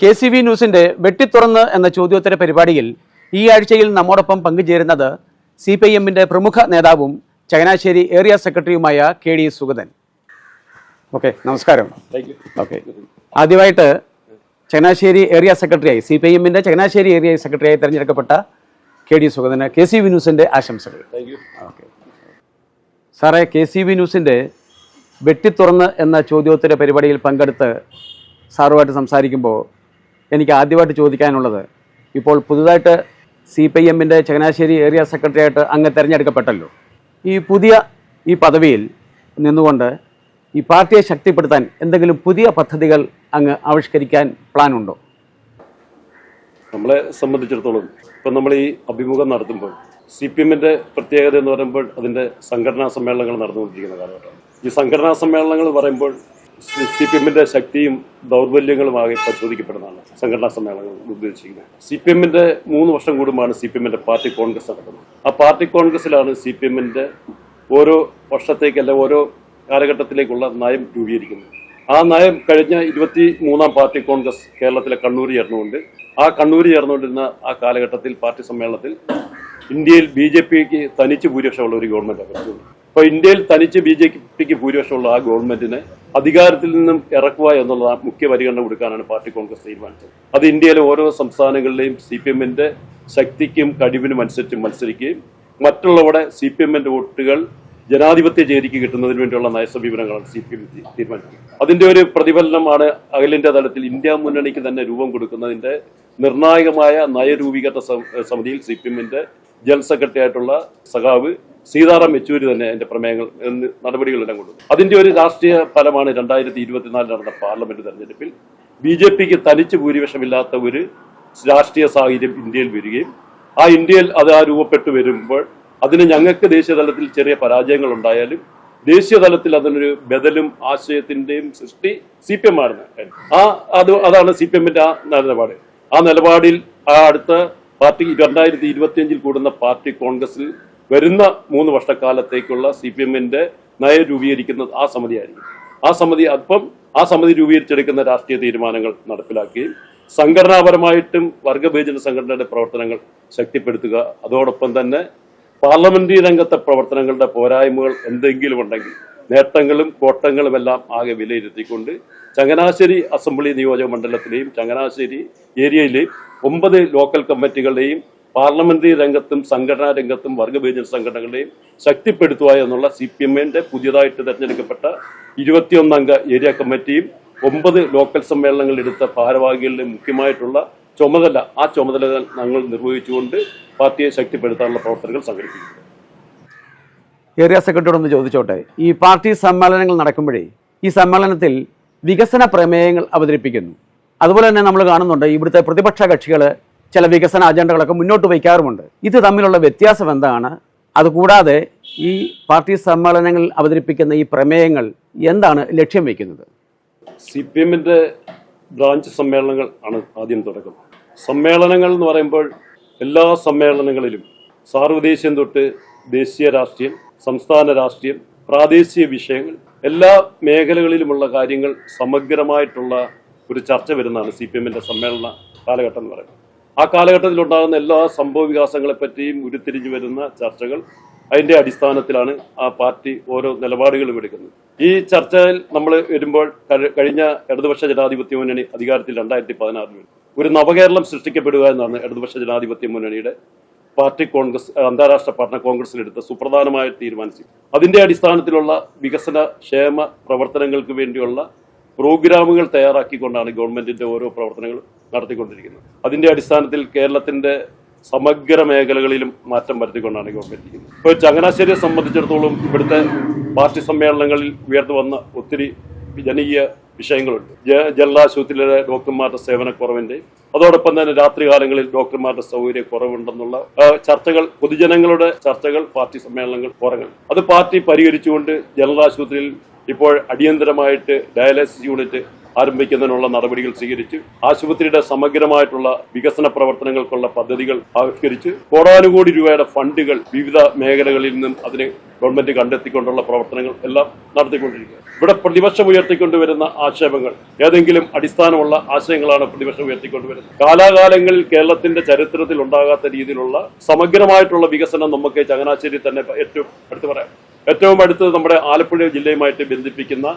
K C V ന്യൂസിന്റെ വെട്ടിത്തുറന്ന് എന്ന ചോദ്യോത്തര പരിപാടിയിൽ ഈ ആഴ്ചയിൽ നമ്മോടൊപ്പം പങ്കുചേരുന്നത് സി പി ഐ എമ്മിന്റെ പ്രമുഖ നേതാവും ചങ്ങനാശ്ശേരി ഏരിയ സെക്രട്ടറിയുമായ കെ ഡി സുഗതൻ. ഓക്കെ നമസ്കാരം. ഓക്കെ. ആദ്യമായിട്ട് ചങ്ങനാശ്ശേരി ഏരിയ സെക്രട്ടറിയായി സി പി ഐ എമ്മിന്റെ ചങ്ങനാശ്ശേരി ഏരിയ സെക്രട്ടറിയായി തെരഞ്ഞെടുക്കപ്പെട്ട കെ ഡി സുഗതന് കെ സി വി ന്യൂസിന്റെ ആശംസകൾ. ഓക്കെ. സാറേ കെ സി വി ന്യൂസിന്റെ വെട്ടിത്തുറന്ന് എന്ന ചോദ്യോത്തര പരിപാടിയിൽ പങ്കെടുത്ത് സാറുമായിട്ട് സംസാരിക്കുമ്പോൾ എനിക്ക് ആദ്യമായിട്ട് ചോദിക്കാനുള്ളത്. ഇപ്പോൾ പുതുതായിട്ട് സി പി എമ്മിന്റെ ചങ്ങനാശ്ശേരി ഏരിയ സെക്രട്ടറി ആയിട്ട് അങ്ങ് തിരഞ്ഞെടുക്കപ്പെട്ടല്ലോ. ഈ പുതിയ ഈ പദവിയിൽ നിന്നുകൊണ്ട് ഈ പാർട്ടിയെ ശക്തിപ്പെടുത്താൻ എന്തെങ്കിലും പുതിയ പദ്ധതികൾ അങ്ങ് ആവിഷ്കരിക്കാൻ പ്ലാൻ ഉണ്ടോ നമ്മളെ സംബന്ധിച്ചിടത്തോളം ഇപ്പം നമ്മൾ ഈ അഭിമുഖം നടത്തുമ്പോൾ സി പി എമ്മിന്റെ പ്രത്യേകത എന്ന് പറയുമ്പോൾ അതിന്റെ സംഘടനാ സമ്മേളനങ്ങൾ നടന്നുകൊണ്ടിരിക്കുന്ന കാലഘട്ടമാണ്. ഈ സംഘടനാ സമ്മേളനങ്ങൾ പറയുമ്പോൾ സി പി എമ്മിന്റെ ശക്തിയും ദൗർബല്യങ്ങളുമായി പരിശോധിക്കപ്പെടുന്നതാണ് സംഘടനാ സമ്മേളനങ്ങൾ ഉദ്ദേശിക്കുന്നത്. സി പി എമ്മിന്റെ മൂന്ന് വർഷം കൂടുമ്പോഴാണ് സി പി എമ്മിന്റെ പാർട്ടി കോൺഗ്രസ് നടക്കുന്നത്. ആ പാർട്ടി കോൺഗ്രസിലാണ് സി പി എമ്മിന്റെ ഓരോ വർഷത്തേക്കല്ല ഓരോ കാലഘട്ടത്തിലേക്കുള്ള നയം രൂപീകരിക്കുന്നത്. ആ നയം കഴിഞ്ഞ ഇരുപത്തി മൂന്നാം പാർട്ടി കോൺഗ്രസ് കേരളത്തിലെ കണ്ണൂർ ചേർന്നുകൊണ്ട് ആ കണ്ണൂർ ചേർന്നുകൊണ്ടിരുന്ന ആ കാലഘട്ടത്തിൽ പാർട്ടി സമ്മേളനത്തിൽ ഇന്ത്യയിൽ ബി ജെ പിക്ക് തനിച്ച് ഭൂരിപക്ഷമുള്ള ഒരു ഗവൺമെന്റ് അപ്പൊ ഇന്ത്യയിൽ തനിച്ച് ബി ജെ പിക്ക് ഭൂരിപക്ഷമുള്ള ആ ഗവൺമെന്റിനെ അധികാരത്തിൽ നിന്നും ഇറക്കുക എന്നുള്ള മുഖ്യ പരിഗണന കൊടുക്കാനാണ് പാർട്ടി കോൺഗ്രസ് തീരുമാനിച്ചത്. അത് ഇന്ത്യയിലെ ഓരോ സംസ്ഥാനങ്ങളിലെയും സി പി എമ്മിന്റെ ശക്തിക്കും കഴിവിനും അനുസരിച്ച് മത്സരിക്കുകയും മറ്റുള്ളവരുടെ സി പി എമ്മിന്റെ വോട്ടുകൾ ജനാധിപത്യ ചേരിക്ക് കിട്ടുന്നതിന് വേണ്ടിയുള്ള നയസമീപനങ്ങളാണ് സി പി എം തീരുമാനിച്ചത്. അതിന്റെ ഒരു പ്രതിഫലനമാണ് അഖിലേന്ത്യാ തലത്തിൽ ഇന്ത്യ മുന്നണിക്ക് തന്നെ രൂപം കൊടുക്കുന്നതിന്റെ നിർണായകമായ നയരൂപീകരണ സമിതിയിൽ സി പി എമ്മിന്റെ ജനറൽ സെക്രട്ടറി ആയിട്ടുള്ള സഖാവ് സീതാറാം യെച്ചൂരി തന്നെ അതിന്റെ പ്രമേയങ്ങൾ നടപടികളെല്ലാം കൊണ്ടുവന്നു. അതിന്റെ ഒരു രാഷ്ട്രീയ ഫലമാണ് രണ്ടായിരത്തി ഇരുപത്തിനാലിൽ നടന്ന പാർലമെന്റ് തെരഞ്ഞെടുപ്പിൽ ബി ജെ പിക്ക് തനിച്ച് ഭൂരിപക്ഷമില്ലാത്ത ഒരു രാഷ്ട്രീയ സാഹചര്യം ഇന്ത്യയിൽ വരികയും ആ ഇന്ത്യയിൽ അത് ആ രൂപപ്പെട്ടു വരുമ്പോൾ അതിന് ഞങ്ങൾക്ക് ദേശീയ തലത്തിൽ ചെറിയ പരാജയങ്ങൾ ഉണ്ടായാലും ദേശീയ തലത്തിൽ അതിനൊരു ബദലും ആശയത്തിന്റെയും സൃഷ്ടി സി പി എം ആണ്. ആ അത് അതാണ് സി പി എമ്മിന്റെ ആ നിലപാട്. ആ നിലപാടിൽ ആ അടുത്ത പാർട്ടി രണ്ടായിരത്തി ഇരുപത്തിയഞ്ചിൽ കൂടുന്ന പാർട്ടി കോൺഗ്രസിൽ വരുന്ന മൂന്ന് വർഷക്കാലത്തേക്കുള്ള സി പി എമ്മിന്റെ നയം രൂപീകരിക്കുന്നത് ആ സമിതിയായിരിക്കും. ആ സമിതി അപ്പം ആ സമിതി രൂപീകരിച്ചെടുക്കുന്ന രാഷ്ട്രീയ തീരുമാനങ്ങൾ നടപ്പിലാക്കുകയും സംഘടനാപരമായിട്ടും വർഗഭേജന സംഘടനയുടെ പ്രവർത്തനങ്ങൾ ശക്തിപ്പെടുത്തുക അതോടൊപ്പം തന്നെ പാർലമെന്ററി രംഗത്തെ പ്രവർത്തനങ്ങളുടെ പോരായ്മകൾ എന്തെങ്കിലും ഉണ്ടെങ്കിൽ നേട്ടങ്ങളും കോട്ടങ്ങളും എല്ലാം ആകെ വിലയിരുത്തിക്കൊണ്ട് ചങ്ങനാശ്ശേരി അസംബ്ലി നിയോജക മണ്ഡലത്തിലെയും ചങ്ങനാശ്ശേരി ഏരിയയിലെയും ഒമ്പത് ലോക്കൽ കമ്മിറ്റികളുടെയും പാർലമെന്ററി രംഗത്തും സംഘടനാ രംഗത്തും വർഗഭേജന സംഘടനകളെയും ശക്തിപ്പെടുത്തുക എന്നുള്ള സി പി എമ്മിന്റെ പുതിയതായിട്ട് തെരഞ്ഞെടുക്കപ്പെട്ട ഇരുപത്തിയൊന്നംഗ ഏരിയ കമ്മിറ്റിയും ഒമ്പത് ലോക്കൽ സമ്മേളനങ്ങളിൽ എടുത്ത ഭാരവാഹികളുടെ മുഖ്യമായിട്ടുള്ള ചുമതല ആ ചുമതലകൾ ഞങ്ങൾ നിർവഹിച്ചുകൊണ്ട് പാർട്ടിയെ ശക്തിപ്പെടുത്താനുള്ള പ്രവർത്തനങ്ങൾ സംഘടിപ്പിക്കുന്നു ഏരിയ സെക്രട്ടറിയോടൊന്ന് ചോദിച്ചോട്ടെ. ഈ പാർട്ടി സമ്മേളനങ്ങൾ നടക്കുമ്പോഴേ ഈ സമ്മേളനത്തിൽ വികസന പ്രമേയങ്ങൾ അവതരിപ്പിക്കുന്നു. അതുപോലെ തന്നെ നമ്മൾ കാണുന്നുണ്ട് ഇവിടുത്തെ പ്രതിപക്ഷ കക്ഷികൾ ചില വികസന അജണ്ടകളൊക്കെ മുന്നോട്ട് വയ്ക്കാറുമുണ്ട്. ഇത് തമ്മിലുള്ള വ്യത്യാസം എന്താണ്? അതുകൂടാതെ ഈ പാർട്ടി സമ്മേളനങ്ങളിൽ അവതരിപ്പിക്കുന്ന ഈ പ്രമേയങ്ങൾ എന്താണ് ലക്ഷ്യം വയ്ക്കുന്നത്? സി പി എമ്മിന്റെ ബ്രാഞ്ച് സമ്മേളനങ്ങൾ ആണ് ആദ്യം തുടക്കം. സമ്മേളനങ്ങൾ എന്ന് പറയുമ്പോൾ എല്ലാ സമ്മേളനങ്ങളിലും സാർവദേശീയം തൊട്ട് ദേശീയ രാഷ്ട്രീയം സംസ്ഥാന രാഷ്ട്രീയം പ്രാദേശിക വിഷയങ്ങൾ എല്ലാ മേഖലകളിലുമുള്ള കാര്യങ്ങൾ സമഗ്രമായിട്ടുള്ള ഒരു ചർച്ച വരുന്നതാണ് സി പി എമ്മിന്റെ സമ്മേളന കാലഘട്ടം എന്ന് പറയുന്നത്. ആ കാലഘട്ടത്തിലുണ്ടാകുന്ന എല്ലാ സംഭവ വികാസങ്ങളെ പറ്റിയും ഉരുത്തിരിഞ്ഞു വരുന്ന ചർച്ചകൾ അതിന്റെ അടിസ്ഥാനത്തിലാണ് ആ പാർട്ടി ഓരോ നിലപാടുകളും എടുക്കുന്നത്. ഈ ചർച്ചയിൽ നമ്മൾ വരുമ്പോൾ കഴിഞ്ഞ ഇടതുപക്ഷ ജനാധിപത്യ മുന്നണി അധികാരത്തിൽ രണ്ടായിരത്തി പതിനാറിൽ ഒരു നവകേരളം സൃഷ്ടിക്കപ്പെടുക എന്നാണ് ഇടതുപക്ഷ ജനാധിപത്യ മുന്നണിയുടെ പാർട്ടി കോൺഗ്രസ് അന്താരാഷ്ട്ര പഠന കോൺഗ്രസിൽ എടുത്ത സുപ്രധാനമായ തീരുമാനിച്ചു. അതിന്റെ അടിസ്ഥാനത്തിലുള്ള വികസന ക്ഷേമ പ്രവർത്തനങ്ങൾക്ക് വേണ്ടിയുള്ള പ്രോഗ്രാമുകൾ തയ്യാറാക്കിക്കൊണ്ടാണ് ഗവൺമെന്റിന്റെ ഓരോ പ്രവർത്തനങ്ങൾ നടത്തിക്കൊണ്ടിരിക്കുന്നത്. അതിന്റെ അടിസ്ഥാനത്തിൽ കേരളത്തിന്റെ സമഗ്ര മേഖലകളിലും മാറ്റം വരുത്തിക്കൊണ്ടാണ് ഗവൺമെന്റ് ഇപ്പോൾ ചങ്ങനാശ്ശേരിയെ സംബന്ധിച്ചിടത്തോളം ഇവിടുത്തെ പാർട്ടി സമ്മേളനങ്ങളിൽ ഉയർന്നു വന്ന ഒത്തിരി ജനകീയ വിഷയങ്ങളുണ്ട്. ജ- ജനറലാശുപത്രിയിലെ ഡോക്ടർമാരുടെ സേവനക്കുറവിന്റെ അതോടൊപ്പം തന്നെ രാത്രികാലങ്ങളിൽ ഡോക്ടർമാരുടെ സൗകര്യ കുറവുണ്ടെന്നുള്ള ചർച്ചകൾ പൊതുജനങ്ങളുടെ ചർച്ചകൾ പാർട്ടി സമ്മേളനങ്ങൾ കുറങ്ങൾ അത് പാർട്ടി പരിഹരിച്ചുകൊണ്ട് ജനറൽ ആശുപത്രിയിൽ ഇപ്പോൾ അടിയന്തരമായിട്ട് ഡയാലിസിസ് യൂണിറ്റ് ആരംഭിക്കുന്നതിനുള്ള നടപടികൾ സ്വീകരിച്ചു ആശുപത്രിയുടെ സമഗ്രമായിട്ടുള്ള വികസന പ്രവർത്തനങ്ങൾക്കുള്ള പദ്ധതികൾ ആവിഷ്കരിച്ച് കോടാനുകോടി രൂപയുടെ ഫണ്ടുകൾ വിവിധ മേഖലകളിൽ നിന്നും അതിന് ഗവൺമെന്റ് കണ്ടെത്തിക്കൊണ്ടുള്ള പ്രവർത്തനങ്ങൾ എല്ലാം നടത്തിക്കൊണ്ടിരിക്കുക ഇവിടെ പ്രതിപക്ഷം ഉയർത്തിക്കൊണ്ടുവരുന്ന ആക്ഷേപങ്ങൾ. ഏതെങ്കിലും അടിസ്ഥാനമുള്ള ആശയങ്ങളാണ് പ്രതിപക്ഷം ഉയർത്തിക്കൊണ്ടുവരുന്നത്. കാലാകാലങ്ങളിൽ കേരളത്തിന്റെ ചരിത്രത്തിൽ ഉണ്ടാകാത്ത രീതിയിലുള്ള സമഗ്രമായിട്ടുള്ള വികസനം നമുക്ക് ചങ്ങനാശ്ശേരി തന്നെ ഏറ്റവും അടുത്ത് പറയാം. ഏറ്റവും അടുത്ത് നമ്മുടെ ആലപ്പുഴ ജില്ലയുമായിട്ട് ബന്ധിപ്പിക്കുന്ന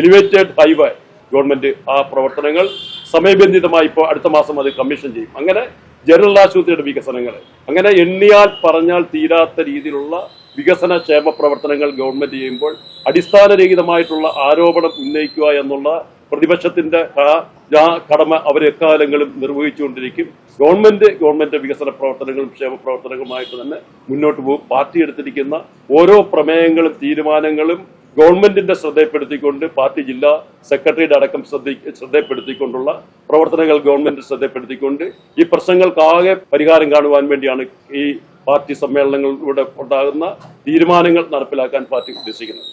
എലിവേറ്റഡ് ഹൈവേ ഗവൺമെന്റ് ആ പ്രവർത്തനങ്ങൾ സമയബന്ധിതമായി ഇപ്പോൾ അടുത്ത മാസം അത് കമ്മീഷൻ ചെയ്യും. അങ്ങനെ ജനറൽ ആശുപത്രിയുടെ വികസനങ്ങൾ. അങ്ങനെ എണ്ണിയാൽ പറഞ്ഞാൽ തീരാത്ത രീതിയിലുള്ള വികസന ക്ഷേമ പ്രവർത്തനങ്ങൾ ഗവൺമെന്റ് ചെയ്യുമ്പോൾ അടിസ്ഥാനരഹിതമായിട്ടുള്ള ആരോപണം ഉന്നയിക്കുക എന്നുള്ള പ്രതിപക്ഷത്തിന്റെ ആ കടമ അവരെക്കാലങ്ങളും നിർവഹിച്ചുകൊണ്ടിരിക്കും. ഗവൺമെന്റ് ഗവൺമെന്റ് വികസന പ്രവർത്തനങ്ങളും ക്ഷേമ പ്രവർത്തനങ്ങളുമായിട്ട് തന്നെ മുന്നോട്ട് പോകും. പാർട്ടി എടുത്തിരിക്കുന്ന ഓരോ പ്രമേയങ്ങളും തീരുമാനങ്ങളും ഗവൺമെന്റിന്റെ ശ്രദ്ധയിൽപ്പെടുത്തിക്കൊണ്ട് പാർട്ടി ജില്ലാ സെക്രട്ടറിയുടെ അടക്കം ശ്രദ്ധ ശ്രദ്ധയിൽപ്പെടുത്തിക്കൊണ്ടുള്ള പ്രവർത്തനങ്ങൾ ഗവൺമെന്റ് ശ്രദ്ധയിൽപ്പെടുത്തിക്കൊണ്ട് ഈ പ്രശ്നങ്ങൾക്കാകെ പരിഹാരം കാണുവാൻ വേണ്ടിയാണ് ഈ പാർട്ടി സമ്മേളനങ്ങളിലൂടെ ഉണ്ടാകുന്ന തീരുമാനങ്ങൾ നടപ്പിലാക്കാൻ പാർട്ടി ഉദ്ദേശിക്കുന്നത്.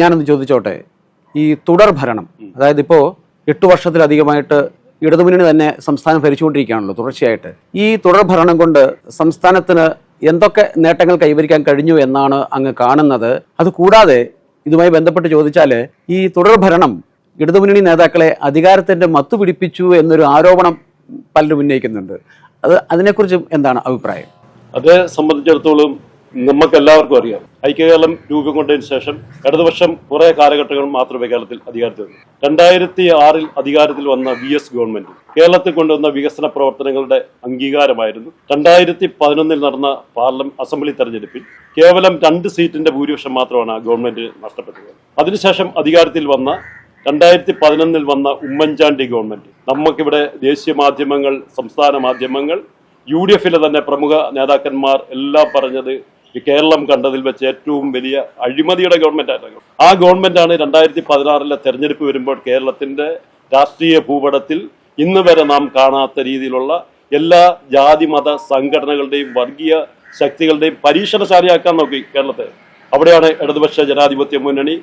ഞാനൊന്ന് ചോദിച്ചോട്ടെ. ഈ തുടർ ഭരണം അതായത് ഇപ്പോൾ എട്ട് വർഷത്തിലധികമായിട്ട് ഇടതുമുന്നണി തന്നെ സംസ്ഥാനം ഭരിച്ചുകൊണ്ടിരിക്കുകയാണല്ലോ തുടർച്ചയായിട്ട്. ഈ തുടർ ഭരണം കൊണ്ട് സംസ്ഥാനത്തിന് എന്തൊക്കെ നേട്ടങ്ങൾ കൈവരിക്കാൻ കഴിഞ്ഞു എന്നാണ് അങ്ങ് കാണുന്നത്. അത് കൂടാതെ ഇതുമായി ബന്ധപ്പെട്ട് ചോദിച്ചാൽ ഈ തുടർ ഭരണം ഇടതുമുന്നണി നേതാക്കളെ അധികാരത്തിന്റെ മത്തു പിടിപ്പിച്ചു എന്നൊരു ആരോപണം പലരും ഉന്നയിക്കുന്നുണ്ട്. അത് അതിനെക്കുറിച്ച് എന്താണ് അഭിപ്രായം? അതേ സംബന്ധിച്ചിടത്തോളം നമുക്ക് എല്ലാവർക്കും അറിയാം. ഐക്യകേരളം രൂപം കൊണ്ടതിന് ശേഷം ഇടതുപക്ഷം കുറെ കാലഘട്ടങ്ങൾ മാത്രമേ കേരളത്തിൽ അധികാരത്തിൽ വന്നു രണ്ടായിരത്തി ആറിൽ അധികാരത്തിൽ വന്ന വി എസ് ഗവൺമെന്റ് കേരളത്തിൽ കൊണ്ടുവന്ന വികസന പ്രവർത്തനങ്ങളുടെ അംഗീകാരമായിരുന്നു. രണ്ടായിരത്തി പതിനൊന്നിൽ നടന്ന പാർലമെന്റ് അസംബ്ലി തെരഞ്ഞെടുപ്പിൽ കേവലം രണ്ട് സീറ്റിന്റെ ഭൂരിപക്ഷം മാത്രമാണ് ഗവൺമെന്റ് നഷ്ടപ്പെട്ടത്. അതിനുശേഷം അധികാരത്തിൽ വന്ന രണ്ടായിരത്തി പതിനൊന്നിൽ വന്ന ഉമ്മൻചാണ്ടി ഗവൺമെന്റ് നമുക്കിവിടെ ദേശീയ മാധ്യമങ്ങൾ സംസ്ഥാന മാധ്യമങ്ങൾ യു ഡി എഫിലെ തന്നെ പ്രമുഖ നേതാക്കന്മാർ എല്ലാം പറഞ്ഞത് കേരളം കണ്ടതിൽ വെച്ച് ഏറ്റവും വലിയ അഴിമതിയുടെ ഗവൺമെന്റ് ആയിരുന്നു. ആ ഗവൺമെന്റാണ് രണ്ടായിരത്തി പതിനാറിലെ തെരഞ്ഞെടുപ്പ് വരുമ്പോൾ കേരളത്തിന്റെ രാഷ്ട്രീയ ഭൂപടത്തിൽ ഇന്ന് വരെ നാം കാണാത്ത രീതിയിലുള്ള എല്ലാ ജാതി മത സംഘടനകളുടെയും വർഗീയ ശക്തികളുടെയും പരീക്ഷണശാലയാക്കാൻ നോക്കി കേരളത്തെ. അവിടെയാണ് ഇടതുപക്ഷ ജനാധിപത്യ മുന്നണി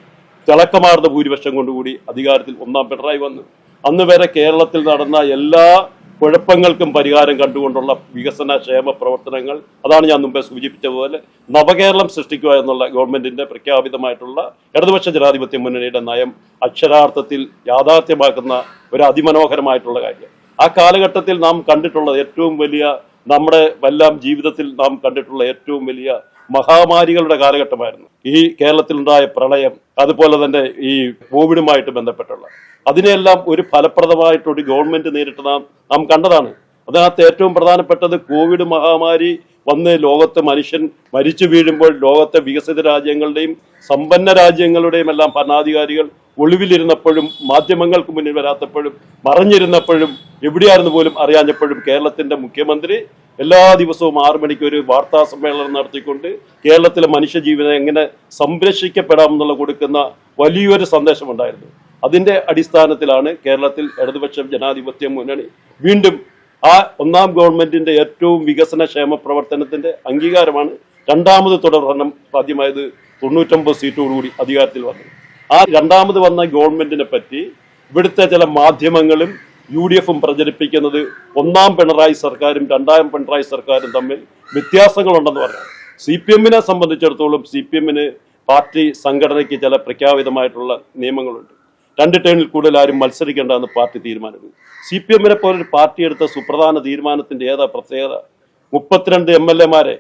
തിളക്കമാർന്ന ഭൂരിപക്ഷം കൊണ്ടുകൂടി അധികാരത്തിൽ ഒന്നാം പിണറായി വന്നു. അന്ന് വരെ കേരളത്തിൽ നടന്ന എല്ലാ കുഴപ്പങ്ങൾക്കും പരിഹാരം കണ്ടുകൊണ്ടുള്ള വികസന ക്ഷേമ പ്രവർത്തനങ്ങൾ അതാണ് ഞാൻ മുമ്പേ സൂചിപ്പിച്ചതുപോലെ നവകേരളം സൃഷ്ടിക്കുക എന്നുള്ള ഗവൺമെന്റിന്റെ പ്രഖ്യാപിതമായിട്ടുള്ള ഇടതുപക്ഷ ജനാധിപത്യ മുന്നണിയുടെ നയം അക്ഷരാർത്ഥത്തിൽ യാഥാർത്ഥ്യമാക്കുന്ന ഒരു അതിമനോഹരമായിട്ടുള്ള കാര്യം. ആ കാലഘട്ടത്തിൽ നാം കണ്ടിട്ടുള്ള ഏറ്റവും വലിയ നമ്മുടെ എല്ലാം ജീവിതത്തിൽ നാം കണ്ടിട്ടുള്ള ഏറ്റവും വലിയ മഹാമാരികളുടെ കാലഘട്ടമായിരുന്നു. ഈ കേരളത്തിലുണ്ടായ പ്രളയം അതുപോലെ തന്നെ ഈ കോവിഡുമായിട്ട് ബന്ധപ്പെട്ടുള്ള. അതിനെല്ലാം ഒരു ഫലപ്രദമായിട്ടൊരു ഗവൺമെന്റ് നേരിട്ട് നാം നാം കണ്ടതാണ്. അതിനകത്ത് ഏറ്റവും പ്രധാനപ്പെട്ടത് കോവിഡ് മഹാമാരി വന്ന് ലോകത്ത് മനുഷ്യൻ മരിച്ചു വീഴുമ്പോൾ ലോകത്തെ വികസിത രാജ്യങ്ങളുടെയും സമ്പന്ന രാജ്യങ്ങളുടെയും എല്ലാം ഭരണാധികാരികൾ ഒളിവിലിരുന്നപ്പോഴും മാധ്യമങ്ങൾക്ക് മുന്നിൽ വരാത്തപ്പോഴും മറിഞ്ഞിരുന്നപ്പോഴും എവിടെയായിരുന്നു പോലും അറിയാഞ്ഞപ്പോഴും കേരളത്തിന്റെ മുഖ്യമന്ത്രി എല്ലാ ദിവസവും ആറു മണിക്ക് ഒരു വാർത്താ സമ്മേളനം നടത്തിക്കൊണ്ട് കേരളത്തിലെ മനുഷ്യജീവനം എങ്ങനെ സംരക്ഷിക്കപ്പെടാം എന്നുള്ള കൊടുക്കുന്ന വലിയൊരു സന്ദേശമുണ്ടായിരുന്നു. അതിന്റെ അടിസ്ഥാനത്തിലാണ് കേരളത്തിൽ ഇടതുപക്ഷം ജനാധിപത്യ മുന്നണി വീണ്ടും ആ ഒന്നാം ഗവൺമെന്റിന്റെ ഏറ്റവും വികസന ക്ഷേമ പ്രവർത്തനത്തിന്റെ അംഗീകാരമാണ് രണ്ടാമത് തുടർ ഭരണം സാധ്യമായത് തൊണ്ണൂറ്റൊമ്പത് സീറ്റോടുകൂടി അധികാരത്തിൽ വന്നത്. ആ രണ്ടാമത് വന്ന ഗവൺമെന്റിനെ പറ്റി ഇവിടുത്തെ ചില മാധ്യമങ്ങളും യു ഡി എഫും പ്രചരിപ്പിക്കുന്നത് ഒന്നാം പിണറായി സർക്കാരും രണ്ടാം പിണറായി സർക്കാരും തമ്മിൽ വ്യത്യാസങ്ങളുണ്ടെന്ന് പറയാം. സി പി എമ്മിനെ സംബന്ധിച്ചിടത്തോളം സി പി എമ്മിന് പാർട്ടി സംഘടനയ്ക്ക് ചില പ്രഖ്യാപിതമായിട്ടുള്ള നിയമങ്ങളുണ്ട്. രണ്ട് ടേണിൽ കൂടുതൽ ആരും മത്സരിക്കേണ്ടെന്ന് പാർട്ടി തീരുമാനിച്ചു സി പി എമ്മിനെ പോലൊരു പാർട്ടി എടുത്ത സുപ്രധാന തീരുമാനത്തിന്റെ ഏതാ പ്രത്യേകത? മുപ്പത്തിരണ്ട് എം എൽ എമാരെ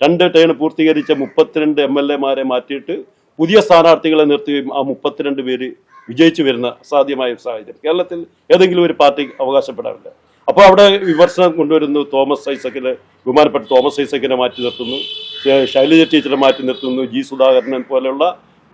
രണ്ട് ടേൺ പൂർത്തീകരിച്ച മുപ്പത്തിരണ്ട് എം എൽ എമാരെ മാറ്റിയിട്ട് പുതിയ സ്ഥാനാർത്ഥികളെ നിർത്തുകയും ആ മുപ്പത്തിരണ്ട് പേര് വിജയിച്ചു വരുന്ന അസാധ്യമായ ഒരു സാഹചര്യം. കേരളത്തിൽ ഏതെങ്കിലും ഒരു പാർട്ടി അവകാശപ്പെടാറില്ല. അപ്പോൾ അവിടെ വിമർശനം കൊണ്ടുവരുന്നു തോമസ് ഐസക്കിനെ ബഹുമാനപ്പെട്ട തോമസ് ഐസക്കിനെ മാറ്റി നിർത്തുന്നു. ശൈലജ ടീച്ചറെ മാറ്റി നിർത്തുന്നു. ജി സുധാകരനെ പോലെയുള്ള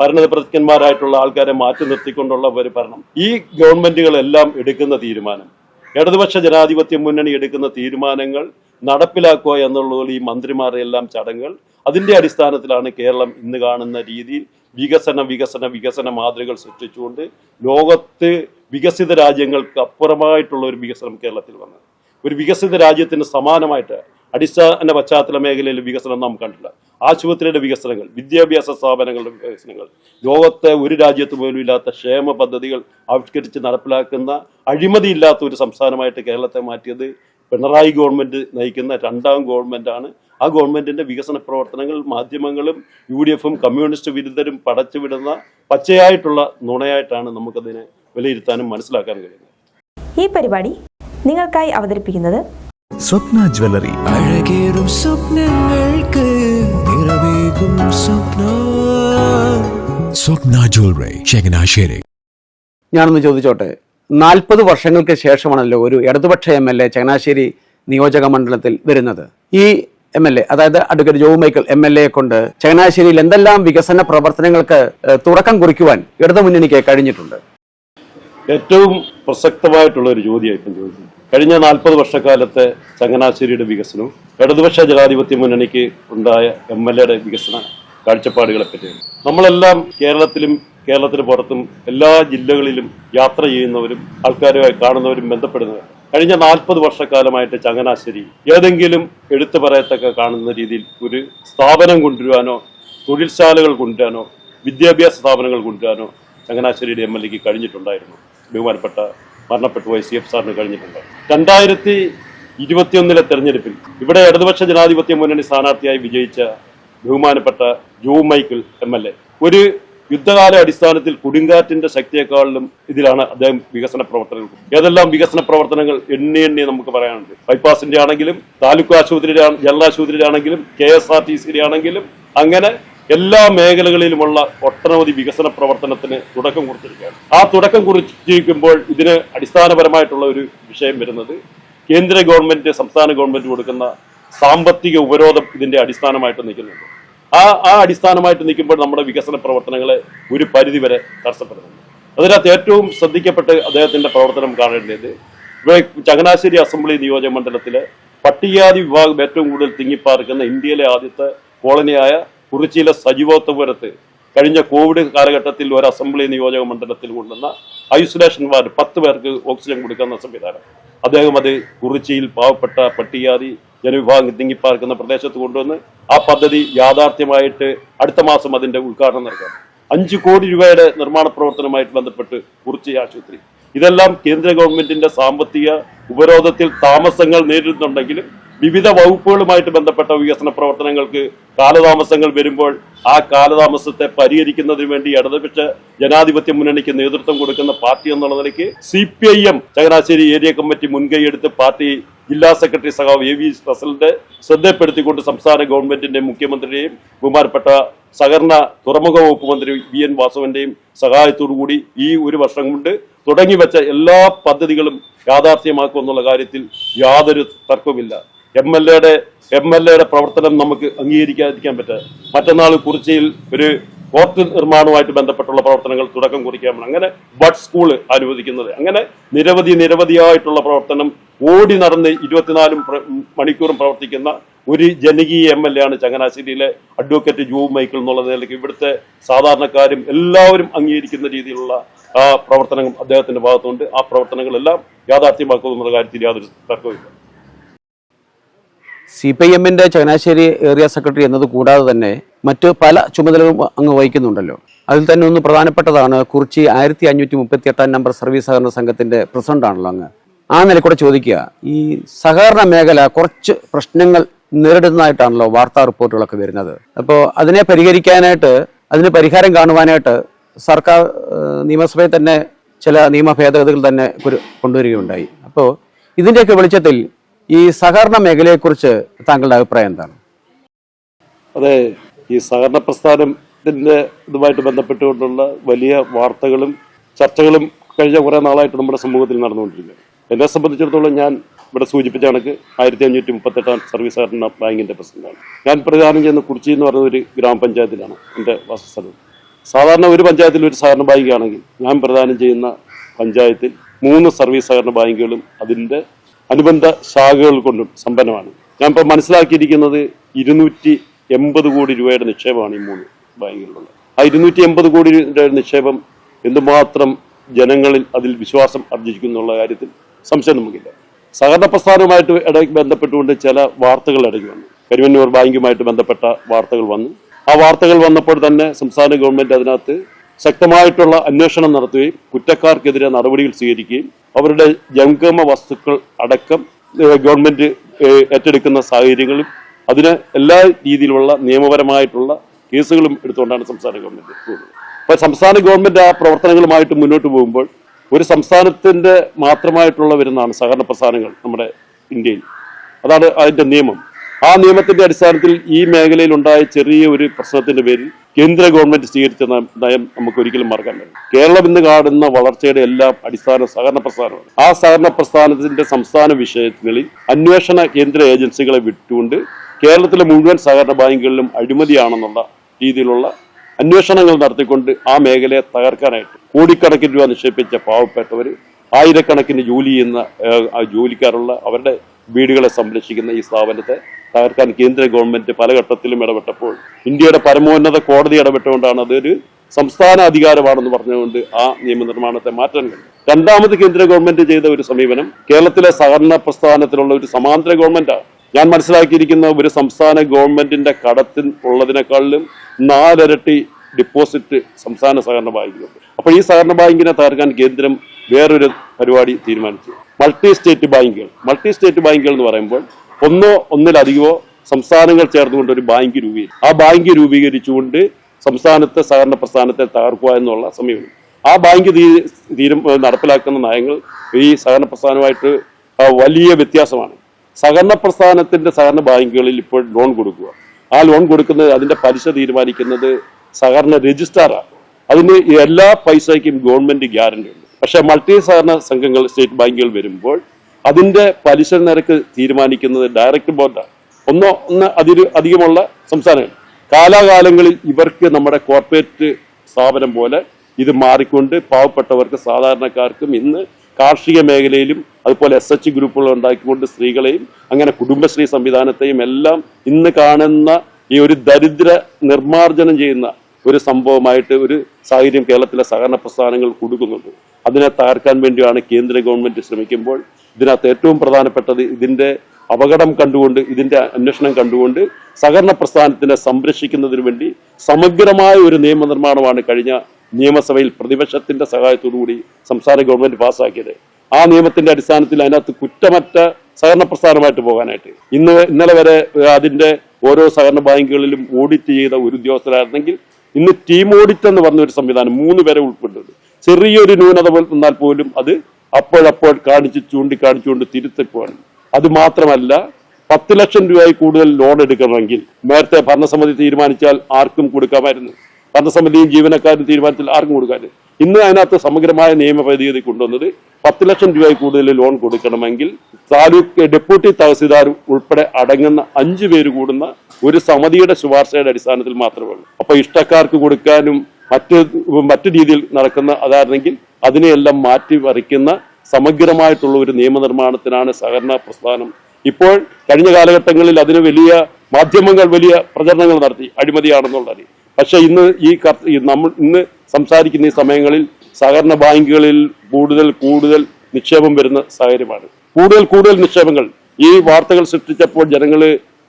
ഭരണപ്രതിജ്ഞന്മാരായിട്ടുള്ള ആൾക്കാരെ മാറ്റി നിർത്തിക്കൊണ്ടുള്ള ഒരു ഭരണം. ഈ ഗവൺമെന്റുകളെല്ലാം എടുക്കുന്ന തീരുമാനം. ഇടതുപക്ഷ ജനാധിപത്യ മുന്നണി എടുക്കുന്ന തീരുമാനങ്ങൾ നടപ്പിലാക്കുക എന്നുള്ളതിൽ ഈ മന്ത്രിമാരുടെ എല്ലാം ചടങ്ങുകൾ. അതിന്റെ അടിസ്ഥാനത്തിലാണ് കേരളം ഇന്ന് കാണുന്ന രീതിയിൽ വികസന വികസന വികസന മാതൃകകൾ സൃഷ്ടിച്ചുകൊണ്ട് ലോകത്ത് വികസിത രാജ്യങ്ങൾക്ക് അപ്പുറമായിട്ടുള്ള ഒരു വികസനം കേരളത്തിൽ വന്നത്. ഒരു വികസിത രാജ്യത്തിന് സമാനമായിട്ട് അടിസ്ഥാന പശ്ചാത്തല മേഖലയിലെ വികസനം നാം കണ്ടില്ല ആശുപത്രിയുടെ വികസനങ്ങൾ വിദ്യാഭ്യാസ സ്ഥാപനങ്ങളുടെ വികസനങ്ങൾ ലോകത്തെ ഒരു രാജ്യത്ത് പോലും ഇല്ലാത്ത ക്ഷേമ പദ്ധതികൾ ആവിഷ്കരിച്ച് നടപ്പിലാക്കുന്ന അഴിമതിയില്ലാത്ത ഒരു സംസ്ഥാനമായിട്ട് കേരളത്തെ മാറ്റിയത് പിണറായി ഗവൺമെന്റ് നയിക്കുന്ന രണ്ടാം ഗവൺമെന്റാണ്. ആ ഗവൺമെന്റിന്റെ വികസന പ്രവർത്തനങ്ങൾ മാധ്യമങ്ങളും യു ഡി എഫും കമ്മ്യൂണിസ്റ്റ് വിരുദ്ധരും പടച്ചുവിടുന്ന പച്ചയായിട്ടുള്ള നുണയായിട്ടാണ് നമുക്കതിനെ വിലയിരുത്താനും മനസ്സിലാക്കാനും കഴിയുന്നത്. ഈ പരിപാടി നിങ്ങൾക്കായി അവതരിപ്പിക്കുന്നത് സ്വപ്ന ജ്വല്ലറി. അഴകേറും സ്വപ്നങ്ങൾക്ക് നിറവേകും സ്വപ്ന. സ്വപ്ന ജ്വല്ലറി ചങ്ങനാശ്ശേരി ഞാനൊന്ന് ചോദിച്ചോട്ടെ നാൽപ്പത് വർഷങ്ങൾക്ക് ശേഷമാണല്ലോ ഒരു ഇടതുപക്ഷ എം എൽ എ ചങ്ങനാശ്ശേരി നിയോജക മണ്ഡലത്തിൽ വരുന്നത്. ഈ എം എൽ എ അതായത് advocate Jo Michael M L എയെ കൊണ്ട് ചങ്ങനാശ്ശേരിയിൽ എന്തെല്ലാം വികസന പ്രവർത്തനങ്ങൾക്ക് തുടക്കം കുറിക്കുവാൻ ഇടതുമുന്നണിക്ക് കഴിഞ്ഞിട്ടുണ്ട്? ഏറ്റവും പ്രസക്തമായിട്ടുള്ള ഒരു ചോദ്യമായി ഇപ്പം കഴിഞ്ഞ നാൽപ്പത് വർഷക്കാലത്തെ ചങ്ങനാശ്ശേരിയുടെ വികസനവും ഇടതുപക്ഷ ജനാധിപത്യ മുന്നണിക്ക് ഉണ്ടായ എം എൽ എയുടെ വികസന കാഴ്ചപ്പാടുകളെ പറ്റിയാണ്. നമ്മളെല്ലാം കേരളത്തിലും കേരളത്തിന് പുറത്തും എല്ലാ ജില്ലകളിലും യാത്ര ചെയ്യുന്നവരും ആൾക്കാരുമായി കാണുന്നവരും ബന്ധപ്പെടുന്നവർ കഴിഞ്ഞ നാൽപ്പത് വർഷക്കാലമായിട്ട് ചങ്ങനാശ്ശേരി ഏതെങ്കിലും എടുത്തു പറയത്തക്ക കാണുന്ന രീതിയിൽ ഒരു സ്ഥാപനം കൊണ്ടുവരാനോ തൊഴിൽശാലകൾ കൊണ്ടുവരാനോ വിദ്യാഭ്യാസ സ്ഥാപനങ്ങൾ കൊണ്ടുവരാനോ ചങ്ങനാശ്ശേരിയുടെ എം എൽ എക്ക് കഴിഞ്ഞിട്ടുണ്ടായിരുന്നു. ബഹുമാനപ്പെട്ട മരണപ്പെട്ടു പോയ സി എഫ് സാറിന് കഴിഞ്ഞിട്ടുണ്ട്. രണ്ടായിരത്തി ഇരുപത്തിയൊന്നിലെ തെരഞ്ഞെടുപ്പിൽ ഇവിടെ ഇടതുപക്ഷ ജനാധിപത്യ മുന്നണി സ്ഥാനാർത്ഥിയായി വിജയിച്ച ബഹുമാനപ്പെട്ട Jo Michael M L A. ഒരു യുദ്ധകാല അടിസ്ഥാനത്തിൽ കൊടുങ്കാറ്റിന്റെ ശക്തിയെക്കാളിലും ഇതിലാണ് അദ്ദേഹം വികസന പ്രവർത്തനങ്ങൾ ഏതെല്ലാം വികസന പ്രവർത്തനങ്ങൾ എണ്ണി എണ്ണി നമുക്ക് പറയാനുണ്ട്. ബൈപ്പാസിന്റെ ആണെങ്കിലും താലൂക്ക് ആശുപത്രിയിലാണ് ജനറൽ ആശുപത്രിയിലാണെങ്കിലും കെ എസ് ആർ ടി സിയിലാണെങ്കിലും അങ്ങനെ എല്ലാ മേഖലകളിലുമുള്ള ഒട്ടനവധി വികസന പ്രവർത്തനത്തിന് തുടക്കം കുറിച്ചിരിക്കുകയാണ്. ആ തുടക്കം കുറിച്ചിരിക്കുമ്പോൾ ഇതിന് അടിസ്ഥാനപരമായിട്ടുള്ള ഒരു വിഷയം വരുന്നത് കേന്ദ്ര ഗവൺമെന്റ് സംസ്ഥാന ഗവൺമെന്റ് കൊടുക്കുന്ന സാമ്പത്തിക ഉപരോധം ഇതിന്റെ അടിസ്ഥാനമായിട്ട് നിൽക്കുന്നുണ്ട്. ആ ആ അടിസ്ഥാനമായിട്ട് നിൽക്കുമ്പോൾ നമ്മുടെ വികസന പ്രവർത്തനങ്ങളെ ഒരു പരിധിവരെ തടസ്സപ്പെടുന്നുണ്ട്. അതിനകത്ത് ഏറ്റവും ശ്രദ്ധിക്കപ്പെട്ട് അദ്ദേഹത്തിന്റെ പ്രവർത്തനം കാണേണ്ടത് ചങ്ങനാശ്ശേരി അസംബ്ലി നിയോജക മണ്ഡലത്തിലെ പട്ടികജാതി വിഭാഗം ഏറ്റവും കൂടുതൽ തിങ്ങിപ്പാർക്കുന്ന ഇന്ത്യയിലെ ആദ്യത്തെ കോളനിയായ കുറിച്ചിയിലെ സജീവോത്തപുരത്ത് കഴിഞ്ഞ കോവിഡ് കാലഘട്ടത്തിൽ ഒരു അസംബ്ലി നിയോജക മണ്ഡലത്തിൽ കൊണ്ടുവന്ന ഐസൊലേഷൻ വാർഡ് പത്ത് പേർക്ക് ഓക്സിജൻ കൊടുക്കുന്ന സംവിധാനം. അദ്ദേഹം അത് കുറിച്ചിയിൽ പാവപ്പെട്ട പട്ടികാതി ജനവിഭാഗം തിങ്ങിപ്പാർക്കുന്ന പ്രദേശത്ത് കൊണ്ടുവന്ന് ആ പദ്ധതി യാഥാർത്ഥ്യമായിട്ട് അടുത്ത മാസം അതിന്റെ ഉദ്ഘാടനം നടക്കാം. അഞ്ച് കോടി രൂപയുടെ നിർമ്മാണ പ്രവർത്തനവുമായിട്ട് ബന്ധപ്പെട്ട് കുറിച്ചി ആശുപത്രി. ഇതെല്ലാം കേന്ദ്ര ഗവൺമെന്റിന്റെ സാമ്പത്തിക ഉപരോധത്തിൽ താമസങ്ങൾ നേരിടുന്നുണ്ടെങ്കിലും വിവിധ വകുപ്പുകളുമായിട്ട് ബന്ധപ്പെട്ട വികസന പ്രവർത്തനങ്ങൾക്ക് കാലതാമസങ്ങൾ വരുമ്പോൾ ആ കാലതാമസത്തെ പരിഹരിക്കുന്നതിന് വേണ്ടി ഇടതുപക്ഷ ജനാധിപത്യ മുന്നണിക്ക് നേതൃത്വം കൊടുക്കുന്ന പാർട്ടി എന്നുള്ള നിലയ്ക്ക് C P I M Changanassery area committee മുൻകൈയെടുത്ത് പാർട്ടി ജില്ലാ സെക്രട്ടറി സഖാവ് എ വി റസലിന്റെ ശ്രദ്ധപ്പെടുത്തിക്കൊണ്ട് സംസ്ഥാന ഗവൺമെന്റിന്റെ മുഖ്യമന്ത്രിയെയും ബഹുമാനപ്പെട്ട സഹകരണ തുറമുഖ വകുപ്പ് മന്ത്രി വി എൻ വാസവന്റെയും സഹായത്തോടു കൂടി ഈ ഒരു വർഷം കൊണ്ട് തുടങ്ങി വെച്ച എല്ലാ പദ്ധതികളും യാഥാർത്ഥ്യമാക്കും എന്നുള്ള കാര്യത്തിൽ യാതൊരു തർക്കവുമില്ല. എം എൽ എയുടെ എം എൽ എയുടെ പ്രവർത്തനം നമുക്ക് അംഗീകരിക്കാതിരിക്കാൻ പറ്റുക. മറ്റന്നാൾ കുറിച്ചിയിൽ ഒരു കോർട്ട് നിർമ്മാണവുമായിട്ട് ബന്ധപ്പെട്ടുള്ള പ്രവർത്തനങ്ങൾ തുടക്കം കുറിക്കാമെന്ന് അങ്ങനെ ബഡ് സ്കൂൾ അനുവദിക്കുന്നത്. അങ്ങനെ നിരവധി നിരവധിയായിട്ടുള്ള പ്രവർത്തനം ഓടി നടന്ന് ഇരുപത്തിനാലും മണിക്കൂറും പ്രവർത്തിക്കുന്ന ഒരു ജനകീയ എം എൽ എ ആണ് ചങ്ങനാശ്ശേരിയിലെ അഡ്വക്കേറ്റ് ജൂ മൈക്കിൾ എന്നുള്ള നിലയ്ക്ക് ഇവിടുത്തെ സാധാരണക്കാരും എല്ലാവരും അംഗീകരിക്കുന്ന രീതിയിലുള്ള ആ പ്രവർത്തനം അദ്ദേഹത്തിന്റെ ഭാഗത്തുണ്ട്. ആ പ്രവർത്തനങ്ങളെല്ലാം യാഥാർത്ഥ്യമാക്കും എന്നുള്ള കാര്യത്തിൽ യാതൊരു തർക്കവുമില്ല സി പി എമ്മിന്റെ ചങ്ങനാശ്ശേരി ഏരിയ സെക്രട്ടറി എന്നത് കൂടാതെ തന്നെ മറ്റ് പല ചുമതലകളും അങ്ങ് വഹിക്കുന്നുണ്ടല്ലോ. അതിൽ തന്നെ ഒന്ന് പ്രധാനപ്പെട്ടതാണ് കുറിച്ചി ആയിരത്തി അഞ്ഞൂറ്റി മുപ്പത്തി എട്ടാം നമ്പർ സർവീസ് സഹകരണ സംഘത്തിന്റെ പ്രസിഡന്റ് ആണല്ലോ അങ്ങ്. ആ നിലക്കൂടെ ചോദിക്കുക ഈ സഹകരണ മേഖല കുറച്ച് പ്രശ്നങ്ങൾ നേരിടുന്നതായിട്ടാണല്ലോ വാർത്താ റിപ്പോർട്ടുകളൊക്കെ വരുന്നത്. അപ്പോൾ അതിനെ പരിഹരിക്കാനായിട്ട് അതിന് പരിഹാരം കാണുവാനായിട്ട് സർക്കാർ നിയമസഭയിൽ തന്നെ ചില നിയമ ഭേദഗതികൾ തന്നെ കൊണ്ടുവരികയുണ്ടായി. അപ്പോൾ ഇതിന്റെയൊക്കെ വെളിച്ചത്തിൽ ഈ സഹകരണ മേഖലയെക്കുറിച്ച് താങ്കളുടെ അഭിപ്രായം എന്താണ്? അതെ ഈ സഹകരണ പ്രസ്ഥാനത്തിന്റെ ഇതുമായിട്ട് ബന്ധപ്പെട്ടുകൊണ്ടുള്ള വലിയ വാർത്തകളും ചർച്ചകളും കഴിഞ്ഞ കുറേ നാളായിട്ട് നമ്മുടെ സമൂഹത്തിൽ നടന്നുകൊണ്ടിരിക്കുന്നത് എന്നെ സംബന്ധിച്ചിടത്തോളം ഞാൻ ഇവിടെ സൂചിപ്പിച്ച കണക്ക് ആയിരത്തി അഞ്ഞൂറ്റി മുപ്പത്തെട്ടാം സർവീസ് സഹകരണ ബാങ്കിന്റെ പ്രസിഡന്റാണ്. ഞാൻ പ്രധാനം ചെയ്യുന്ന കുറിച്ചി എന്ന് പറയുന്ന ഒരു ഗ്രാമപഞ്ചായത്തിലാണ് എന്റെ വാസസ്ഥലം. സാധാരണ ഒരു പഞ്ചായത്തിൽ ഒരു സഹകരണ ബാങ്ക് ആണെങ്കിൽ ഞാൻ പ്രദാനം ചെയ്യുന്ന പഞ്ചായത്തിൽ മൂന്ന് സർവീസ് സഹകരണ ബാങ്കുകളും അതിന്റെ അനുബന്ധ ശാഖകൾ കൊണ്ടും സമ്പന്നമാണ്. ഞാൻ ഇപ്പോൾ മനസ്സിലാക്കിയിരിക്കുന്നത് ഇരുന്നൂറ്റി എൺപത് കോടി രൂപയുടെ നിക്ഷേപമാണ് ഈ മൂന്ന് ബാങ്കുകളിലുള്ളത്. ആ ഇരുന്നൂറ്റി എൺപത് കോടി രൂപയുടെ നിക്ഷേപം എന്തുമാത്രം ജനങ്ങളിൽ അതിൽ വിശ്വാസം ആർജിക്കുന്നു എന്നുള്ള കാര്യത്തിൽ സംശയം നമുക്കില്ല. സഹകരണ പ്രസ്ഥാനവുമായിട്ട് ഇടയ്ക്ക് ബന്ധപ്പെട്ടുകൊണ്ട് ചില വാർത്തകൾ ഇടയ്ക്ക് വന്നു. കരിമന്നൂർ ബാങ്കുമായിട്ട് ബന്ധപ്പെട്ട വാർത്തകൾ വന്നു. ആ വാർത്തകൾ വന്നപ്പോൾ തന്നെ സംസ്ഥാന ഗവൺമെന്റ് അതിനകത്ത് ശക്തമായിട്ടുള്ള അന്വേഷണം നടത്തുകയും കുറ്റക്കാർക്കെതിരെ നടപടികൾ സ്വീകരിക്കുകയും അവരുടെ ജംഗമ വസ്തുക്കൾ അടക്കം ഗവൺമെന്റ് ഏറ്റെടുക്കുന്ന സാഹചര്യങ്ങളും അതിന് എല്ലാ രീതിയിലുള്ള നിയമപരമായിട്ടുള്ള കേസുകളും എടുത്തുകൊണ്ടാണ് സംസ്ഥാന ഗവൺമെന്റ് പോകുന്നത്. അപ്പൊ സംസ്ഥാന ഗവൺമെന്റ് ആ പ്രവർത്തനങ്ങളുമായിട്ട് മുന്നോട്ട് പോകുമ്പോൾ ഒരു സംസ്ഥാനത്തിന്റെ മാത്രമായിട്ടുള്ള വരുന്നതാണ് സഹകരണ പ്രസ്ഥാനങ്ങൾ നമ്മുടെ ഇന്ത്യയിൽ. അതാണ് അതിന്റെ നിയമം. ആ നിയമത്തിന്റെ അടിസ്ഥാനത്തിൽ ഈ മേഖലയിൽ ഉണ്ടായ ചെറിയ ഒരു പ്രശ്നത്തിന്റെ പേരിൽ കേന്ദ്ര ഗവൺമെന്റ് സ്വീകരിച്ച നയം നമുക്ക് ഒരിക്കലും മറക്കാൻ കഴിയും കേരളം ഇന്ന് കാണുന്ന വളർച്ചയുടെ എല്ലാം അടിസ്ഥാന സഹകരണ പ്രസ്ഥാനമാണ്. ആ സഹകരണ പ്രസ്ഥാനത്തിന്റെ സംസ്ഥാന വിഷയങ്ങളിൽ അന്വേഷണ കേന്ദ്ര ഏജൻസികളെ വിട്ടുകൊണ്ട് കേരളത്തിലെ മുഴുവൻ സഹകരണ ബാങ്കുകളിലും അഴിമതിയാണെന്നുള്ള രീതിയിലുള്ള അന്വേഷണങ്ങൾ നടത്തിക്കൊണ്ട് ആ മേഖലയെ തകർക്കാനായിട്ട് കോടിക്കണക്കിന് രൂപ നിക്ഷേപിച്ച പാവപ്പെട്ടവർ ആയിരക്കണക്കിന് ജോലി ചെയ്യുന്ന ജോലിക്കാരുള്ള അവരുടെ വീടുകളെ സംരക്ഷിക്കുന്ന ഈ സ്ഥാപനത്തെ തകർക്കാൻ കേന്ദ്ര ഗവൺമെന്റ് പല ഘട്ടത്തിലും ഇടപെട്ടപ്പോൾ ഇന്ത്യയുടെ പരമോന്നത കോടതി ഇടപെട്ടുകൊണ്ടാണ് അതൊരു സംസ്ഥാന അധികാരമാണെന്ന് പറഞ്ഞുകൊണ്ട് ആ നിയമനിർമ്മാണത്തെ മാറ്റാൻ കഴിയും രണ്ടാമത് കേന്ദ്ര ഗവൺമെന്റ് ചെയ്ത ഒരു സമീപനം കേരളത്തിലെ സഹകരണ പ്രസ്ഥാനത്തിലുള്ള ഒരു സമാന്തര ഗവൺമെന്റാണ്. ഞാൻ മനസ്സിലാക്കിയിരിക്കുന്ന ഒരു സംസ്ഥാന ഗവൺമെന്റിന്റെ കടത്തിൽ ഉള്ളതിനേക്കാളിലും നാലിരട്ടി ഡിപ്പോസിറ്റ് സംസ്ഥാന സഹകരണ ബാങ്കിലുണ്ട്. അപ്പോൾ ഈ സഹകരണ ബാങ്കിനെ തകർക്കാൻ കേന്ദ്രം വേറൊരു പരിപാടി തീരുമാനിച്ചു. മൾട്ടി സ്റ്റേറ്റ് ബാങ്കുകൾ. മൾട്ടി സ്റ്റേറ്റ് ബാങ്കുകൾ എന്ന് പറയുമ്പോൾ ഒന്നോ ഒന്നിലധികമോ സംസ്ഥാനങ്ങൾ ചേർന്നുകൊണ്ട് ഒരു ബാങ്ക് രൂപീകരിച്ചു ആ ബാങ്ക് രൂപീകരിച്ചുകൊണ്ട് സംസ്ഥാനത്തെ സഹകരണ പ്രസ്ഥാനത്തെ തകർക്കുക എന്നുള്ള സമീപനം. ആ ബാങ്ക് തീരും നടപ്പിലാക്കുന്ന നയങ്ങൾ ഈ സഹകരണ പ്രസ്ഥാനമായിട്ട് വലിയ വ്യത്യാസമാണ്. സഹകരണ പ്രസ്ഥാനത്തിന്റെ സഹകരണ ബാങ്കുകളിൽ ഇപ്പോൾ ലോൺ കൊടുക്കുക. ആ ലോൺ കൊടുക്കുന്നത് അതിന്റെ പലിശ തീരുമാനിക്കുന്നത് സഹകരണ രജിസ്ട്രാറാണ് അതിന് എല്ലാ പൈസയ്ക്കും ഗവൺമെന്റ് ഗ്യാരണ്ടി ഉണ്ട്. പക്ഷേ മൾട്ടി സഹകരണ സംഘങ്ങൾ സ്റ്റേറ്റ് ബാങ്കുകൾ വരുമ്പോൾ അതിന്റെ പലിശ നിരക്ക് തീരുമാനിക്കുന്നത് ഡയറക്ട് ബോർഡാണ്. ഒന്നോ ഒന്ന് അതിര് അധികമുള്ള സംസ്ഥാനങ്ങൾ. കാലാകാലങ്ങളിൽ ഇവർക്ക് നമ്മുടെ കോർപ്പറേറ്റ് സ്ഥാപനം പോലെ ഇത് മാറിക്കൊണ്ട് പാവപ്പെട്ടവർക്ക് സാധാരണക്കാർക്കും ഇന്ന് കാർഷിക മേഖലയിലും അതുപോലെ എസ് എച്ച് ഗ്രൂപ്പുകൾ ഉണ്ടാക്കിക്കൊണ്ട് സ്ത്രീകളെയും അങ്ങനെ കുടുംബശ്രീ സംവിധാനത്തെയും എല്ലാം ഇന്ന് കാണുന്ന ഈ ഒരു ദരിദ്ര നിർമ്മാർജനം ചെയ്യുന്ന ഒരു സംഭവമായിട്ട് ഒരു സാഹചര്യം കേരളത്തിലെ സഹകരണ പ്രസ്ഥാനങ്ങൾ കൊടുക്കുന്നുണ്ട് അതിനെ തകർക്കാൻ വേണ്ടിയാണ് കേന്ദ്ര ഗവൺമെന്റ് ശ്രമിക്കുമ്പോൾ ഇതിനകത്ത് ഏറ്റവും പ്രധാനപ്പെട്ടത് ഇതിന്റെ അപകടം കണ്ടുകൊണ്ട് ഇതിന്റെ അന്വേഷണം കണ്ടുകൊണ്ട് സഹകരണ പ്രസ്ഥാനത്തിനെ സംരക്ഷിക്കുന്നതിന് വേണ്ടി സമഗ്രമായ ഒരു നിയമനിർമ്മാണമാണ് കഴിഞ്ഞ നിയമസഭയിൽ പ്രതിപക്ഷത്തിന്റെ സഹായത്തോടുകൂടി സംസ്ഥാന ഗവൺമെന്റ് പാസ്സാക്കിയത്. ആ നിയമത്തിന്റെ അടിസ്ഥാനത്തിൽ അതിനകത്ത് കുറ്റമറ്റ സഹകരണ പ്രസ്ഥാനമായിട്ട് പോകാനായിട്ട്. ഇന്ന് ഇന്നലെ വരെ അതിന്റെ ഓരോ സഹകരണ ബാങ്കുകളിലും ഓഡിറ്റ് ചെയ്ത ഒരു ഉദ്യോഗസ്ഥരായിരുന്നെങ്കിൽ ഇന്ന് ടീം ഓഡിറ്റ് എന്ന് പറഞ്ഞ ഒരു സംവിധാനം മൂന്ന് പേരെ ഉൾപ്പെട്ടിട്ടുണ്ട് ചെറിയൊരു ന്യൂനത വന്നാൽ പോലും അത് അപ്പോഴപ്പോൾ കാണിച്ച് ചൂണ്ടിക്കാണിച്ചുകൊണ്ട് തിരുത്തക്കുവാണ് അത് മാത്രമല്ല പത്ത് ലക്ഷം രൂപയിൽ കൂടുതൽ ലോൺ എടുക്കണമെങ്കിൽ നേരത്തെ ഭരണസമിതി തീരുമാനിച്ചാൽ ആർക്കും കൊടുക്കാമായിരുന്നു. ഭരണസമിതിയും ജീവനക്കാരും തീരുമാനിച്ചാൽ ആർക്കും കൊടുക്കാൻ ഇന്ന് അതിനകത്ത് സമഗ്രമായ നിയമ ഭേദഗതി കൊണ്ടുവന്നത് പത്ത് ലക്ഷം രൂപയിൽ കൂടുതൽ ലോൺ കൊടുക്കണമെങ്കിൽ താലൂക്ക് ഡെപ്യൂട്ടി തഹസീൽദാർ ഉൾപ്പെടെ അടങ്ങുന്ന അഞ്ചു പേര് കൂടുന്ന ഒരു സമിതിയുടെ ശുപാർശയുടെ അടിസ്ഥാനത്തിൽ മാത്രമേ ഉള്ളൂ അപ്പൊ ഇഷ്ടക്കാർക്ക് കൊടുക്കാനും മറ്റ് മറ്റു രീതിയിൽ നടക്കുന്ന അതായിരുന്നെങ്കിൽ അതിനെയെല്ലാം മാറ്റി വരയ്ക്കുന്ന സമഗ്രമായിട്ടുള്ള ഒരു നിയമനിർമ്മാണത്തിനാണ് സഹകരണ പ്രസ്ഥാനം. ഇപ്പോൾ കഴിഞ്ഞ കാലഘട്ടങ്ങളിൽ അതിന് വലിയ മാധ്യമങ്ങൾ വലിയ പ്രചരണങ്ങൾ നടത്തി. അഴിമതിയാണെന്നുള്ളത് പക്ഷേ ഇന്ന് ഈ നമ്മൾ ഇന്ന് സംസാരിക്കുന്ന ഈ സമയങ്ങളിൽ സഹകരണ ബാങ്കുകളിൽ കൂടുതൽ കൂടുതൽ നിക്ഷേപം വരുന്ന സാഹചര്യമാണ്. കൂടുതൽ കൂടുതൽ നിക്ഷേപങ്ങൾ. ഈ വാർത്തകൾ സൃഷ്ടിച്ചപ്പോൾ ജനങ്ങൾ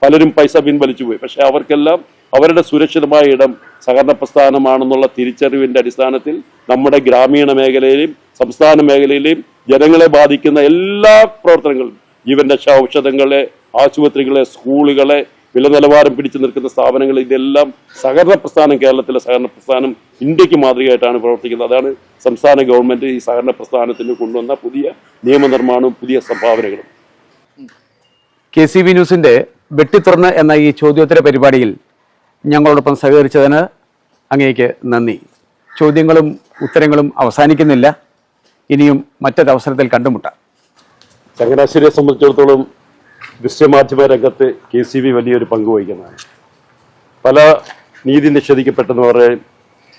പലരും പൈസ പിൻവലിച്ചു പോയി പക്ഷെ അവർക്കെല്ലാം അവരുടെ സുരക്ഷിതമായ ഇടം സഹകരണ പ്രസ്ഥാനമാണെന്നുള്ള തിരിച്ചറിവിന്റെ അടിസ്ഥാനത്തിൽ നമ്മുടെ ഗ്രാമീണ മേഖലയിലെയും സംസ്ഥാന മേഖലയിലെയും ജനങ്ങളെ ബാധിക്കുന്ന എല്ലാ പ്രവർത്തനങ്ങളും ജീവൻ രക്ഷാ ഔഷധങ്ങളെ ആശുപത്രികളെ സ്കൂളുകളെ വില നിലവാരം പിടിച്ചു നിൽക്കുന്ന സ്ഥാപനങ്ങൾ ഇതെല്ലാം സഹകരണ പ്രസ്ഥാനം കേരളത്തിലെ സഹകരണ പ്രസ്ഥാനം ഇന്ത്യയ്ക്ക് മാതൃകയായിട്ടാണ് പ്രവർത്തിക്കുന്നത്. അതാണ് സംസ്ഥാന ഗവൺമെന്റ് ഈ സഹകരണ പ്രസ്ഥാനത്തിന് കൊണ്ടുവന്ന പുതിയ നിയമനിർമ്മാണവും പുതിയ സംഭാവനകളും. കെ സി ബി ന്യൂസിന്റെ വെട്ടിത്തുറന്ന് എന്ന ഈ ചോദ്യോത്തര പരിപാടിയിൽ ഞങ്ങളോടൊപ്പം സഹകരിച്ചതിന് അങ്ങേക്ക് നന്ദി. ചോദ്യങ്ങളും ഉത്തരങ്ങളും അവസാനിക്കുന്നില്ല. ഇനിയും മറ്റൊരവസരത്തിൽ കണ്ടുമുട്ടാം. ചങ്ങനാശ്ശേരിയെ സംബന്ധിച്ചിടത്തോളം ദൃശ്യമാധ്യമ രംഗത്ത് കെ സി ബി വലിയൊരു പങ്ക് വഹിക്കുന്നതാണ്. പല നീതി നിഷേധിക്കപ്പെട്ടെന്ന് പറയുകയും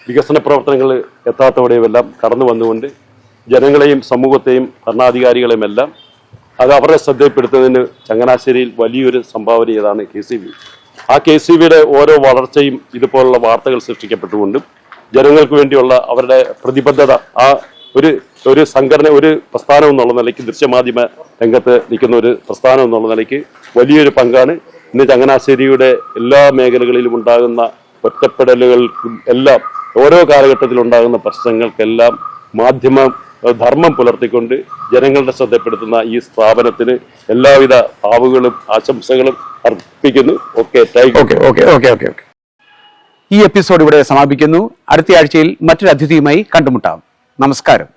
വികസന പ്രവർത്തനങ്ങൾ എത്താത്തവിടെയുമെല്ലാം കടന്നു വന്നുകൊണ്ട് ജനങ്ങളെയും സമൂഹത്തെയും ഭരണാധികാരികളെയുമെല്ലാം അത് അവരുടെ ശ്രദ്ധയിൽപ്പെടുത്തുന്നതിന് ചങ്ങനാശ്ശേരിയിൽ വലിയൊരു സംഭാവന ചെയ്താണ് കെ സി ബി ആ കെ സി ബിയുടെ ഓരോ വളർച്ചയും ഇതുപോലുള്ള വാർത്തകൾ സൃഷ്ടിക്കപ്പെട്ടുകൊണ്ടും ജനങ്ങൾക്ക് വേണ്ടിയുള്ള അവരുടെ പ്രതിബദ്ധത ആ ഒരു ഒരു സംഘടന ഒരു പ്രസ്ഥാനം എന്നുള്ള നിലയ്ക്ക് ദൃശ്യമാധ്യമ രംഗത്ത് നിൽക്കുന്ന ഒരു പ്രസ്ഥാനം എന്നുള്ള നിലയ്ക്ക് വലിയൊരു പങ്കാണ്. ഇന്ന് ചങ്ങനാശ്ശേരിയുടെ എല്ലാ മേഖലകളിലും ഉണ്ടാകുന്ന ഒറ്റപ്പെടലുകൾക്കും എല്ലാം ഓരോ കാലഘട്ടത്തിലുണ്ടാകുന്ന പ്രശ്നങ്ങൾക്കെല്ലാം മാധ്യമ ധർമ്മം പുലർത്തിക്കൊണ്ട് ജനങ്ങളുടെ ശ്രദ്ധപ്പെടുത്തുന്ന ഈ സ്ഥാപനത്തിന് എല്ലാവിധ ഭാവുകളും ആശംസകളും അർപ്പിക്കുന്നു. Okay thank okay okay okay okay okay. ഈ എപ്പിസോഡ് ഇവിടെ സമാപിക്കുന്നു. അടുത്ത ആഴ്ചയിൽ മറ്റൊരു അതിഥിയുമായി കണ്ടുമുട്ടാം. നമസ്കാരം.